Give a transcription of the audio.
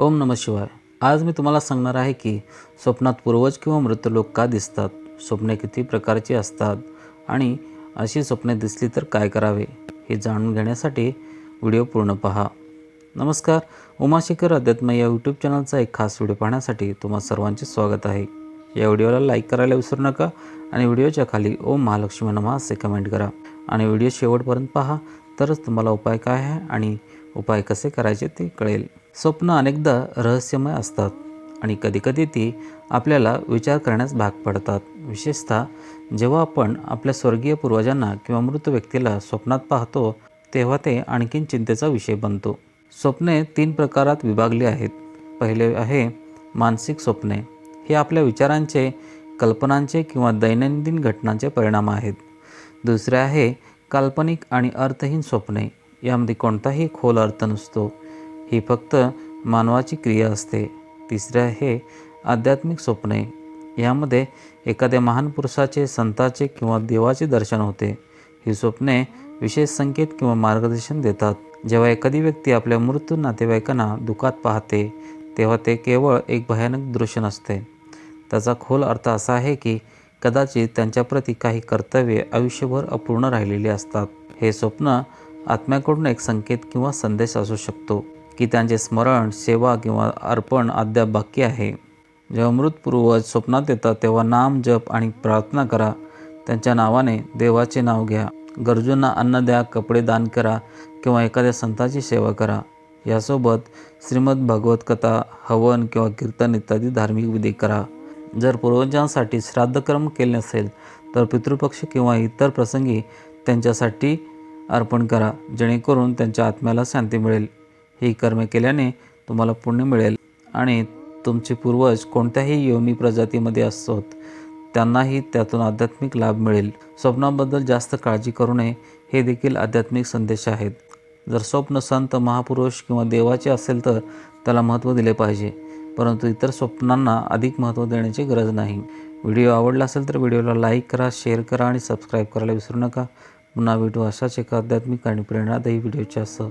ओम नम शिवाय. आज मी तुम्हाला सांगणार आहे की स्वप्नात पूर्वज किंवा मृत लोक का दिसतात? स्वप्ने किती प्रकारची असतात? आणि अशी स्वप्ने दिसली तर काय करावे? हे जाणून घेण्यासाठी व्हिडिओ पूर्ण पहा. नमस्कार उमाशेखर अध्यात्म या यूट्यूब चॅनलचा एक खास व्हिडिओ पाहण्यासाठी तुम्हा सर्वांचे स्वागत आहे. या व्हिडिओला लाईक करायला विसरू नका आणि व्हिडिओच्या खाली ओम महालक्ष्मी नमा असे कमेंट करा. आणि व्हिडिओ शेवटपर्यंत पहा तरच तुम्हाला उपाय काय आहे आणि उपाय कसे करायचे ते कळेल. स्वप्न अनेकदा रहस्यमय असतात आणि कधीकधी ती आपल्याला विचार करण्यास भाग पडतात. विशेषतः जेव्हा आपण आपल्या स्वर्गीय पूर्वजांना किंवा मृत व्यक्तीला स्वप्नात पाहतो तेव्हा ते आणखीन चिंतेचा विषय बनतो. स्वप्ने तीन प्रकारात विभागली आहेत. पहिले आहे मानसिक स्वप्ने. हे आपल्या विचारांचे कल्पनांचे किंवा दैनंदिन घटनांचे परिणाम आहेत. दुसरे आहे काल्पनिक आणि अर्थहीन स्वप्ने. यामध्ये कोणताही खोल अर्थ नसतो. ही फक्त मानवाची क्रिया असते. तिसरे हे आध्यात्मिक स्वप्ने. यामध्ये एखाद्या महान पुरुषाचे संताचे किंवा देवाचे दर्शन होते. ही स्वप्ने विशेष संकेत किंवा मार्गदर्शन देतात. जेव्हा एखादी व्यक्ती आपल्या मृत्यू नातेवाईकांना दुखात पाहते तेव्हा ते केवळ एक भयानक दृश्य नसते. त्याचा खोल अर्थ असा आहे की कदाचित त्यांच्याप्रती काही कर्तव्ये आयुष्यभर अपूर्ण राहिलेली असतात. हे स्वप्न आत्म्याकडून एक संकेत किंवा संदेश असू शकतो. की त्यांचे स्मरण सेवा किंवा अर्पण अद्याप बाकी आहे. जेव्हा मृतपूर्वज स्वप्नात येतात तेव्हा नाम जप आणि प्रार्थना करा. त्यांच्या नावाने देवाचे नाव घ्या. गरजूंना अन्न द्या कपडे दान करा किंवा एखाद्या संताची सेवा करा. यासोबत श्रीमद भागवत कथा हवन किंवा कीर्तन इत्यादी धार्मिक विधी करा. जर पूर्वजांसाठी श्राद्धकर्म केले असेल तर पितृपक्ष किंवा इतर प्रसंगी त्यांच्यासाठी अर्पण करा जेणेकरून त्यांच्या आत्म्याला शांती मिळेल. ही कर्मे केल्याने तुम्हाला पुण्य मिळेल. आणि तुमचे पूर्वज कोणत्याही योनी प्रजातीमध्ये असोत त्यांनाही त्यातून आध्यात्मिक लाभ मिळेल. स्वप्नाबद्दल जास्त काळजी करू नये हे देखील आध्यात्मिक संदेश आहेत. जर स्वप्न संत महापुरुष किंवा देवाचे असेल तर त्याला महत्त्व दिले पाहिजे परंतु इतर स्वप्नांना अधिक महत्त्व देण्याची गरज नाही. व्हिडिओ आवडला असेल तर व्हिडिओला लाईक करा शेअर करा आणि सबस्क्राईब करायला विसरू नका. पुन्हा व्हिडिओ अशाच एका आध्यात्मिक आणि प्रेरणादायी व्हिडिओच्या असं